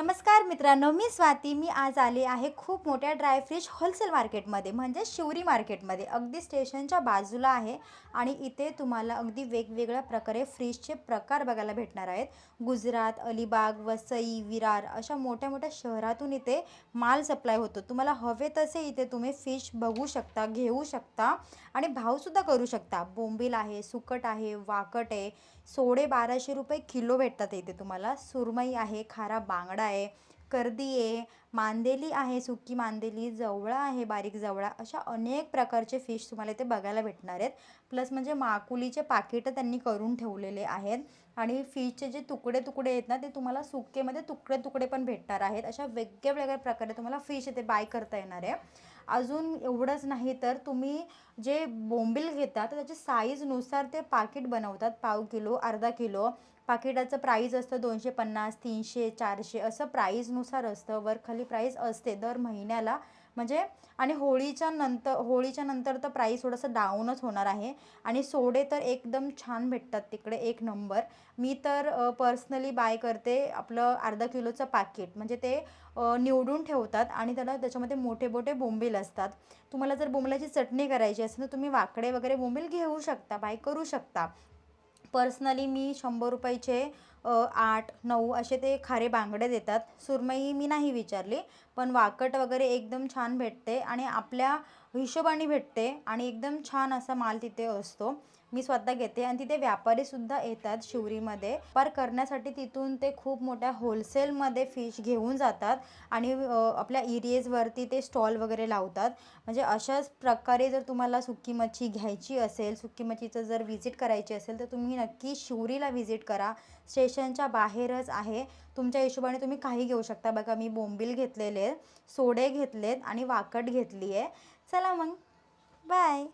नमस्कार मित्रांनो मी स्वाती. मी आज आले आहे खूप मोठ्या ड्रायफ्रिज होलसेल मार्केटमध्ये म्हणजे शिवरी मार्केटमध्ये अगदी स्टेशनच्या बाजूला आहे आणि इथे तुम्हाला अगदी वेगवेगळ्या प्रकारे फ्रीजचे प्रकार बघायला भेटणार आहेत. गुजरात अलिबाग वसई विरार अशा मोठ्या मोठ्या शहरातून इथे माल सप्लाय होतो. तुम्हाला हवे तसे इथे तुम्ही फिश बघू शकता घेऊ शकता आणि भावसुद्धा करू शकता. बोंबील आहे सुकट आहे वाकट आहे सोडे बाराशे रुपये किलो भेटतात इथे तुम्हाला. सुरमई आहे खारा बांगडा आहे कर्दी आहे मांदेली आहे सुकी मांदेली जवळा आहे बारीक जवळा अशा अनेक प्रकारचे फिश तुम्हाला इथे बघायला भेटणार आहेत. प्लस म्हणजे माकुलीचे पाकिटं त्यांनी करून ठेवलेले आहेत. आणि फिशचे जे तुकडे तुकडे आहेत ना ते तुम्हाला सुकेमध्ये तुकडे तुकडे पण भेटणार आहेत. अशा वेगळ्या वेगळ्या प्रकारे तुम्हाला फिश इथे बाय करता येणार आहे. अजून एवढंच नाही तर तुम्ही जे बोंबील घेता तर त्याच्या साईजनुसार ते पाकिट बनवतात. पाव किलो अर्धा किलो. पाकिटाचं प्राईज असतं दोनशे पन्नास तीनशे चारशे असं प्राईजनुसार असतं. वर खाली प्राईज असते. दर महिन्याला म्हणजे आणि होळीच्या नंतर होळीच्या नंतर तर प्राईस थोडंसं डाऊनच होणार आहे. आणि सोडे तर एकदम छान भेटतात तिकडे एक नंबर मी तर पर्सनली बाय करते आपलं अर्धा किलोचं पाकिट म्हणजे ते निवडून ठेवतात आणि त्याला त्याच्यामध्ये मोठे मोठे बोंबील असतात. तुम्हाला जर बोंबलाची चटणी करायची असेल तर तुम्ही वाकडे वगैरे बोंबील घेऊ शकता बाय करू शकता. पर्सनली मी शंभर रुपयाचे आठ नऊ असे ते खारे बांगडे देतात. सुरमई मी नाही विचारली पण वाकट वगैरे एकदम छान भेटते आणि आपल्या हिशोबाने भेटते आणि एकदम छान असा माल तिथे असतो. मी स्वतः घेते आणि तिथे व्यापारीसुद्धा येतात शिवरीमध्ये. व्यापार करण्यासाठी तिथून ते खूप मोठ्या होलसेलमध्ये फिश घेऊन जातात आणि आपल्या एरियेजवरती ते स्टॉल वगैरे लावतात. म्हणजे अशाच प्रकारे जर तुम्हाला सुकी मच्छी घ्यायची असेल सुकी मच्छीचं जर व्हिजिट करायची असेल तर तुम्ही नक्की शिवरीला व्हिजिट करा. स्टेशनच्या बाहेरच आहे. तुमच्या हिशोबाने तुम्ही काही घेऊ शकता. बघा मी बोंबील घेतलेले आहेत सोडे घेतलेत आणि वाकट घेतली आहे चला मग. बाय